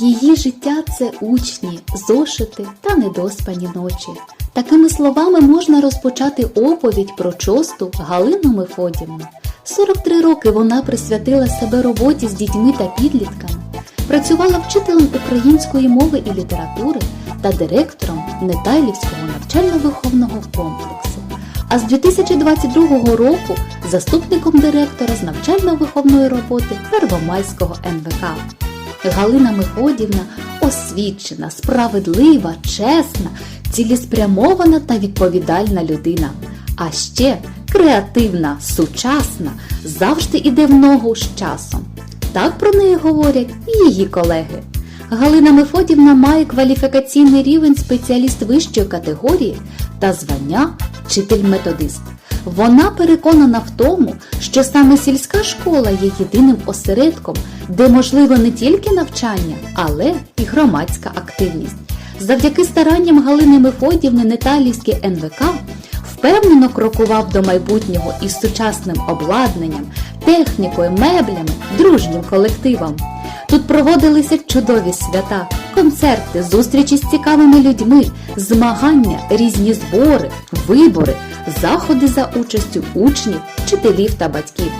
Її життя це учні, зошити та недоспані ночі. Такими словами можна розпочати оповідь про чосту Галину Мефодівну. 43 роки вона присвятила себе роботі з дітьми та підлітками, працювала вчителем української мови і літератури та директором Нетайлівського навчально-виховного комплексу. А з 2022 року заступником директора з навчально-виховної роботи Первомайського НВК. Галина Мефодівна освічена, справедлива, чесна, цілеспрямована та відповідальна людина. А ще креативна, сучасна, завжди іде в ногу з часом. Так про неї говорять і її колеги. Галина Мефодівна має кваліфікаційний рівень спеціаліст вищої категорії та звання вчитель-методист. Вона переконана в тому, що саме сільська школа є єдиним осередком, де можливо не тільки навчання, але і громадська активність. Завдяки старанням Галини Мефодівни Неталівський НВК впевнено крокував до майбутнього із сучасним обладнанням, технікою, меблями, дружнім колективом. Тут проводилися чудові свята, концерти, зустрічі з цікавими людьми, змагання, різні збори, вибори, заходи за участю учнів, вчителів та батьків.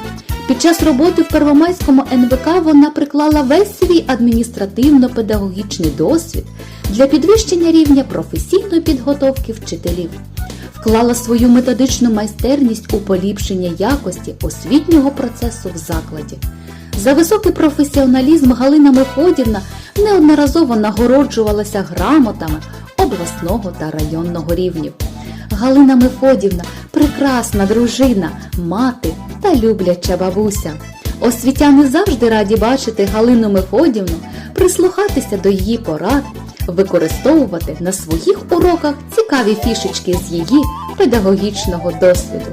Під час роботи в Первомайському НВК вона приклала весь свій адміністративно-педагогічний досвід для підвищення рівня професійної підготовки вчителів вклала свою методичну майстерність у поліпшення якості освітнього процесу в закладі. За високий професіоналізм Галина Мефодівна неодноразово нагороджувалася грамотами обласного та районного рівнів. Галина Мефодівна прекрасна дружина, мати та любляча бабуся. Освітяни завжди раді бачити Галину Мефодівну, прислухатися до її порад, використовувати на своїх уроках цікаві фішечки з її педагогічного досвіду.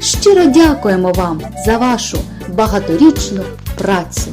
Щиро дякуємо вам за вашу багаторічну працю.